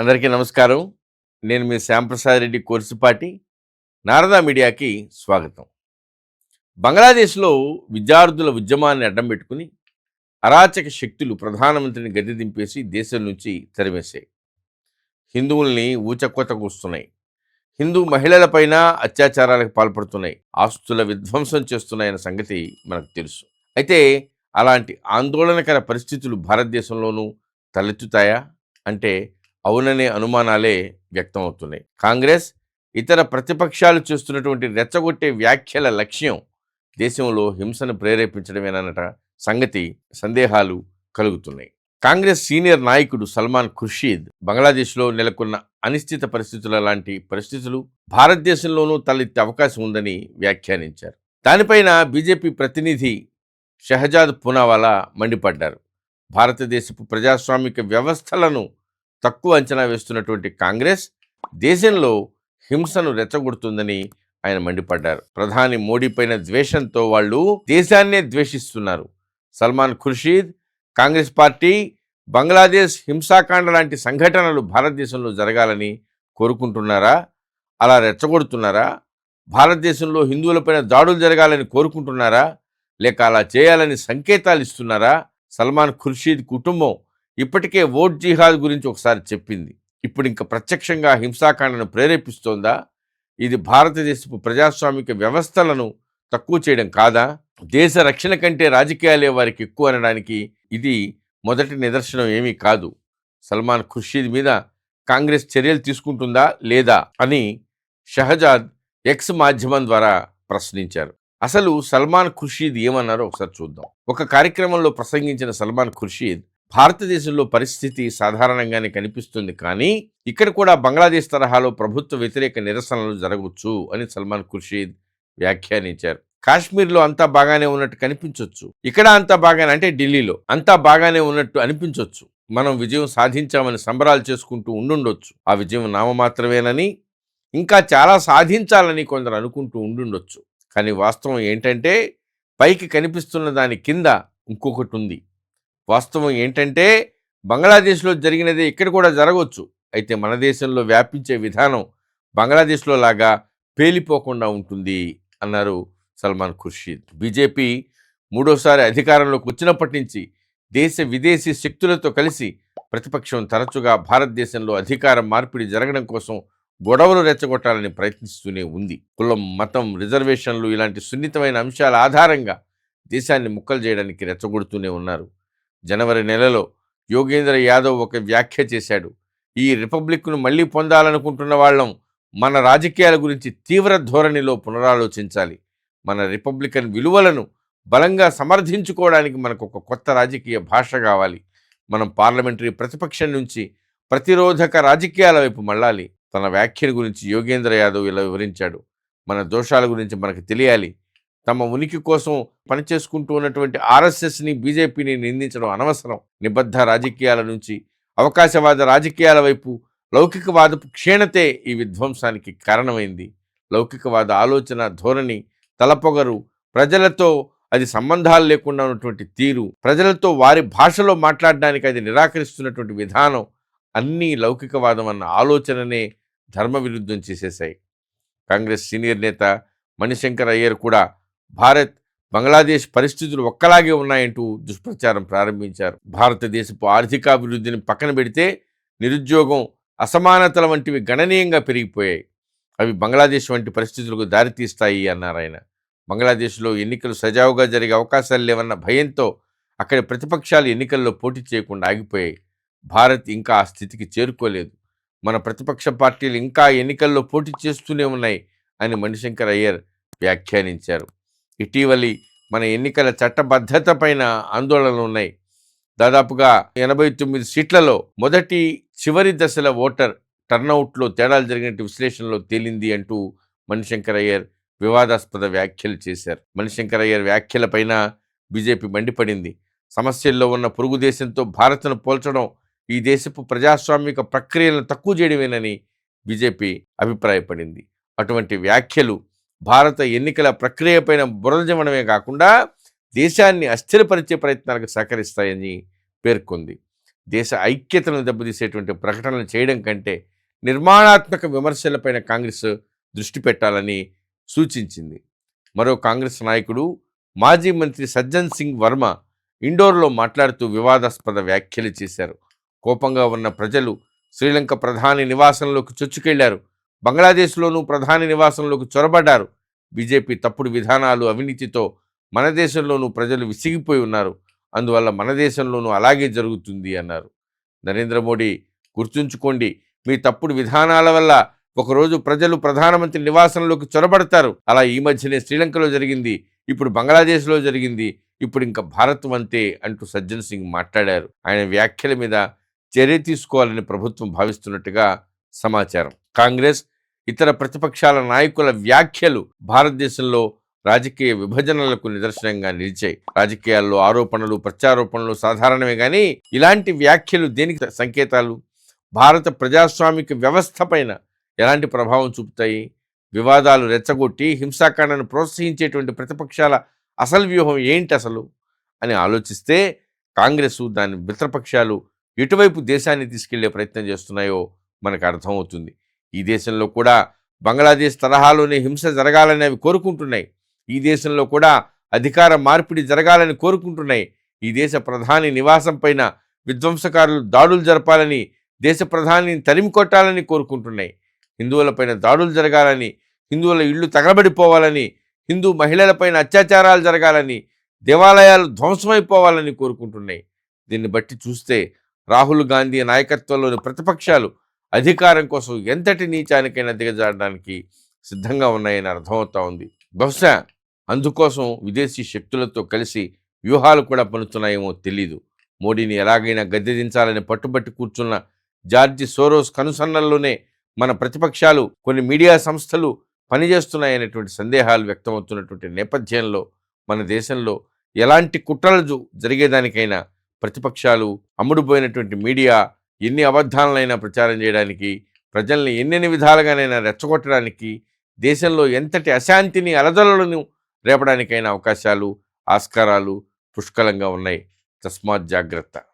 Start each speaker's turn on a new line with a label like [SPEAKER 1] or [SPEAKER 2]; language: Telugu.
[SPEAKER 1] అందరికీ నమస్కారం. నేను మీ శ్యాంప్రసాద్ రెడ్డి కోర్సుపాటి. నారదా మీడియాకి స్వాగతం. బంగ్లాదేశ్లో విద్యార్థుల ఉద్యమాన్ని అడ్డం పెట్టుకుని అరాచక శక్తులు ప్రధానమంత్రిని గద్దె దింపేసి దేశం నుంచి తరిమేశాయి హిందువుల్ని ఊచకొత కూస్తున్నాయి. హిందూ మహిళలపైన అత్యాచారాలకు పాల్పడుతున్నాయి. ఆస్తుల విధ్వంసం చేస్తున్నాయన్న సంగతి మనకు తెలుసు. అయితే అలాంటి ఆందోళనకర పరిస్థితులు భారతదేశంలోనూ తలెత్తుతాయా? అంటే అవుననే అనుమానాలే వ్యక్తమవుతున్నాయి. కాంగ్రెస్ ఇతర ప్రతిపక్షాలు చేస్తున్నటువంటి రెచ్చగొట్టే వ్యాఖ్యల లక్ష్యం దేశంలో హింసను ప్రేరేపించడమేనట సంగతి సందేహాలు కలుగుతున్నాయి. కాంగ్రెస్ సీనియర్ నాయకుడు సల్మాన్ ఖుర్షీద్ బంగ్లాదేశ్లో నెలకొన్న అనిశ్చిత పరిస్థితుల లాంటి పరిస్థితులు భారతదేశంలోనూ తలెత్తే అవకాశం ఉందని వ్యాఖ్యానించారు. దానిపైన బీజేపీ ప్రతినిధి షహజాద్ పూనావాలా మండిపడ్డారు. భారతదేశపు ప్రజాస్వామిక వ్యవస్థలను తక్కువ అంచనా వేస్తున్నటువంటి కాంగ్రెస్ దేశంలో హింసను రెచ్చగొడుతుందని ఆయన మండిపడ్డారు. ప్రధాని మోడీ పైన ద్వేషంతో వాళ్ళు దేశాన్నే ద్వేషిస్తున్నారు. సల్మాన్ ఖుర్షీద్ కాంగ్రెస్ పార్టీ బంగ్లాదేశ్ హింసాకాండ లాంటి సంఘటనలు భారతదేశంలో జరగాలని కోరుకుంటున్నారా? అలా రెచ్చగొడుతున్నారా? భారతదేశంలో హిందువులపైన దాడులు జరగాలని కోరుకుంటున్నారా? లేక అలా చేయాలని సంకేతాలు ఇస్తున్నారా? సల్మాన్ ఖుర్షీద్ కుటుంబం ఇప్పటికే ఓట్ జిహాద్ గురించి ఒకసారి చెప్పింది. ఇప్పుడు ఇంకా ప్రత్యక్షంగా హింసాకాండను ప్రేరేపిస్తోందా? ఇది భారతదేశపు ప్రజాస్వామిక వ్యవస్థలను తక్కువ చేయడం కాదా? దేశ రక్షణ కంటే రాజకీయాలే వారికి ఎక్కువ అనడానికి ఇది మొదటి నిదర్శనం ఏమీ కాదు. సల్మాన్ ఖుర్షీద్ మీద కాంగ్రెస్ చర్యలు తీసుకుంటుందా లేదా అని షహజాద్ ఎక్స్ మాధ్యమం ద్వారా ప్రశ్నించారు. అసలు సల్మాన్ ఖుర్షీద్ ఏమన్నారో ఒకసారి చూద్దాం. ఒక కార్యక్రమంలో ప్రసంగించిన సల్మాన్ ఖుర్షీద్ భారతదేశంలో పరిస్థితి సాధారణంగానే కనిపిస్తుంది. కానీ ఇక్కడ కూడా బంగ్లాదేశ్ తరహాలో ప్రభుత్వ వ్యతిరేక నిరసనలు జరగవచ్చు అని సల్మాన్ ఖుర్షీద్ వ్యాఖ్యానించారు. కాశ్మీర్లో అంతా బాగానే ఉన్నట్టు కనిపించవచ్చు ఇక్కడ అంతా బాగానే అంటే ఢిల్లీలో అంతా బాగానే ఉన్నట్టు అనిపించవచ్చు మనం విజయం సాధించామని సంబరాలు చేసుకుంటూ ఉండుండొచ్చు. ఆ విజయం నామమాత్రమేనని ఇంకా చాలా సాధించాలని కొందరు అనుకుంటూ ఉండుండొచ్చు. కానీ వాస్తవం ఏంటంటే పైకి కనిపిస్తున్న దాని కింద ఇంకొకటి ఉంది. వాస్తవం ఏంటంటే బంగ్లాదేశ్లో జరిగినదే ఇక్కడ కూడా జరగవచ్చు అయితే మన దేశంలో వ్యాపించే విధానం బంగ్లాదేశ్లో లాగా పేలిపోకుండా ఉంటుంది అన్నారు సల్మాన్ ఖుర్షీద్. బీజేపీ మూడోసారి అధికారంలోకి వచ్చినప్పటి నుంచి దేశ విదేశీ శక్తులతో కలిసి ప్రతిపక్షం తరచుగా భారతదేశంలో అధికార మార్పిడి జరగడం కోసం గొడవలు రెచ్చగొట్టాలని ప్రయత్నిస్తూనే ఉంది. కులం మతం రిజర్వేషన్లు ఇలాంటి సున్నితమైన అంశాల ఆధారంగా దేశాన్ని ముక్కలు చేయడానికి రెచ్చగొడుతూనే ఉన్నారు. జనవరి నెలలో యోగేంద్ర యాదవ్ ఒక వ్యాఖ్య చేశాడు. ఈ రిపబ్లిక్ను మళ్ళీ పొందాలనుకుంటున్న వాళ్ళం మన రాజకీయాల గురించి తీవ్ర ధోరణిలో పునరాలోచించాలి. మన రిపబ్లికన్ విలువలను బలంగా సమర్థించుకోవడానికి మనకు ఒక కొత్త రాజకీయ భాష కావాలి. మనం పార్లమెంటరీ ప్రతిపక్షం నుంచి ప్రతిరోధక రాజకీయాల వైపు మళ్ళాలి. తన వ్యాఖ్యల గురించి యోగేంద్ర యాదవ్ ఇలా వివరించాడు. మన దోషాల గురించి మనకు తెలియాలి. తమ ఉనికి కోసం పనిచేసుకుంటూ ఉన్నటువంటి ఆర్ఎస్ఎస్ని బీజేపీని నిందించడం అనవసరం. నిబద్ధ రాజకీయాల నుంచి అవకాశవాద రాజకీయాల వైపు లౌకికవాదపు క్షీణతే ఈ విధ్వంసానికి కారణమైంది. లౌకికవాద ఆలోచన ధోరణి తలపొగరు ప్రజలతో అది సంబంధాలు లేకుండా ఉన్నటువంటి తీరు ప్రజలతో వారి భాషలో మాట్లాడడానికి అది నిరాకరిస్తున్నటువంటి విధానం అన్నీ లౌకికవాదం అన్న ఆలోచననే ధర్మ విరుద్ధం చేసేశాయి. కాంగ్రెస్ సీనియర్ నేత మణిశంకర్ అయ్యర్ కూడా భారత్ బంగ్లాదేశ్ పరిస్థితులు ఒక్కలాగే ఉన్నాయంటూ దుష్ప్రచారం ప్రారంభించారు. భారతదేశపు ఆర్థికాభివృద్ధిని పక్కన పెడితే నిరుద్యోగం అసమానతల వంటివి గణనీయంగా పెరిగిపోయాయి. అవి బంగ్లాదేశ్ వంటి పరిస్థితులకు దారితీస్తాయి అన్నారు ఆయన. బంగ్లాదేశ్లో ఎన్నికలు సజావుగా జరిగే అవకాశాలు లేవన్న భయంతో అక్కడి ప్రతిపక్షాలు ఎన్నికల్లో పోటీ చేయకుండా ఆగిపోయాయి. భారత్ ఇంకా ఆ స్థితికి చేరుకోలేదు. మన ప్రతిపక్ష పార్టీలు ఇంకా ఎన్నికల్లో పోటీ చేస్తూనే ఉన్నాయి అని మణిశంకర్ అయ్యర్ వ్యాఖ్యానించారు. ఇటీవలి మన ఎన్నికల చట్టబద్ధత పైన ఆందోళనలు ఉన్నాయి. దాదాపుగా ఎనభై తొమ్మిది సీట్లలో మొదటి చివరి దశల ఓటర్ టర్నౌట్లో తేడాలు జరిగినట్టు విశ్లేషణలో తేలింది అంటూ మణిశంకర్ అయ్యర్ వివాదాస్పద వ్యాఖ్యలు చేశారు. మణిశంకర్ అయ్యర్ వ్యాఖ్యలపైన బీజేపీ మండిపడింది. సమస్యల్లో ఉన్న పొరుగు దేశంతో భారత్ను పోల్చడం ఈ దేశపు ప్రజాస్వామిక ప్రక్రియలను తక్కువ చేయడమేనని బీజేపీ అభిప్రాయపడింది. అటువంటి వ్యాఖ్యలు భారత ఎన్నికల ప్రక్రియపైన బురదజమడమే కాకుండా దేశాన్ని అస్థిరపరిచే ప్రయత్నాలకు సహకరిస్తాయని పేర్కొంది. దేశ ఐక్యతను దెబ్బతీసేటువంటి ప్రకటనలు చేయడం కంటే నిర్మాణాత్మక విమర్శలపైన కాంగ్రెస్ దృష్టి పెట్టాలని సూచించింది. మరో కాంగ్రెస్ నాయకుడు మాజీ మంత్రి సజ్జన్ సింగ్ వర్మ ఇండోర్లో మాట్లాడుతూ వివాదాస్పద వ్యాఖ్యలు చేశారు. కోపంగా ఉన్న ప్రజలు శ్రీలంక ప్రధాని నివాసంలోకి చొచ్చుకెళ్ళారు. బంగ్లాదేశ్లోనూ ప్రధాని నివాసంలోకి చొరబడ్డారు. బీజేపీ తప్పుడు విధానాలు అవినీతితో మన దేశంలోనూ ప్రజలు విసిగిపోయి ఉన్నారు. అందువల్ల మన దేశంలోనూ అలాగే జరుగుతుంది అన్నారు. నరేంద్ర మోడీ గుర్తుంచుకోండి మీ తప్పుడు విధానాల వల్ల ఒకరోజు ప్రజలు ప్రధానమంత్రి నివాసంలోకి చొరబడతారు. అలా ఈ మధ్యనే శ్రీలంకలో జరిగింది ఇప్పుడు బంగ్లాదేశ్లో జరిగింది ఇప్పుడు ఇంకా భారత్ అంతే అంటూ సజ్జన్ సింగ్ మాట్లాడారు. ఆయన వ్యాఖ్యల మీద చర్య తీసుకోవాలని ప్రభుత్వం భావిస్తున్నట్టుగా సమాచారం. కాంగ్రెస్ ఇతర ప్రతిపక్షాల నాయకుల వ్యాఖ్యలు భారతదేశంలో రాజకీయ విభజనలకు నిదర్శనంగా నిలిచాయి. రాజకీయాల్లో ఆరోపణలు ప్రత్యారోపణలు సాధారణమే కానీ ఇలాంటి వ్యాఖ్యలు దేనికి సంకేతాలు? భారత ప్రజాస్వామిక వ్యవస్థ పైన ఎలాంటి ప్రభావం చూపుతాయి? వివాదాలు రెచ్చగొట్టి హింసాకాండను ప్రోత్సహించేటువంటి ప్రతిపక్షాల అసలు వ్యూహం ఏంటి అసలు? అని ఆలోచిస్తే కాంగ్రెస్ దాని మిత్రపక్షాలు ఎటువైపు దేశాన్ని తీసుకెళ్ళే ప్రయత్నం చేస్తున్నాయో మనకు అర్థమవుతుంది. ఈ దేశంలో కూడా బంగ్లాదేశ్ తరహాలోనే హింస జరగాలని అవి కోరుకుంటున్నాయి. ఈ దేశంలో కూడా అధికార మార్పిడి జరగాలని కోరుకుంటున్నాయి. ఈ దేశ ప్రధాని నివాసం పైన విధ్వంసకారులు దాడులు జరపాలని దేశ ప్రధానిని తరిమి కొట్టాలని కోరుకుంటున్నాయి. హిందువులపైన దాడులు జరగాలని హిందువుల ఇళ్ళు తగలబడిపోవాలని హిందూ మహిళలపైన అత్యాచారాలు జరగాలని దేవాలయాలు ధ్వంసమైపోవాలని కోరుకుంటున్నాయి. దీన్ని బట్టి చూస్తే రాహుల్ గాంధీ నాయకత్వంలోని ప్రతిపక్షాలు అధికారం కోసం ఎంతటి నీచానికైనా దిగజారడానికి సిద్ధంగా ఉన్నాయని అర్థమవుతా ఉంది. బహుశా అందుకోసం విదేశీ శక్తులతో కలిసి వ్యూహాలు కూడా పనుతున్నాయేమో తెలీదు. మోడీని ఎలాగైనా గద్దెదించాలని పట్టుబట్టి కూర్చున్న జార్జి సోరోస్ కనుసన్నల్లోనే మన ప్రతిపక్షాలు కొన్ని మీడియా సంస్థలు పనిచేస్తున్నాయనేటువంటి సందేహాలు వ్యక్తమవుతున్నటువంటి నేపథ్యంలో మన దేశంలో ఎలాంటి కుట్రలు జరిగేదానికైనా ప్రతిపక్షాలు అమ్ముడుపోయినటువంటి మీడియా ఎన్ని అబద్ధాలనైనా ప్రచారం చేయడానికి ప్రజల్ని ఎన్నెన్ని విధాలుగానైనా రెచ్చగొట్టడానికి దేశంలో ఎంతటి అశాంతిని అలజలను రేపడానికైనా అవకాశాలు ఆస్కారాలు పుష్కలంగా ఉన్నాయి. తస్మాత్ జాగ్రత్త.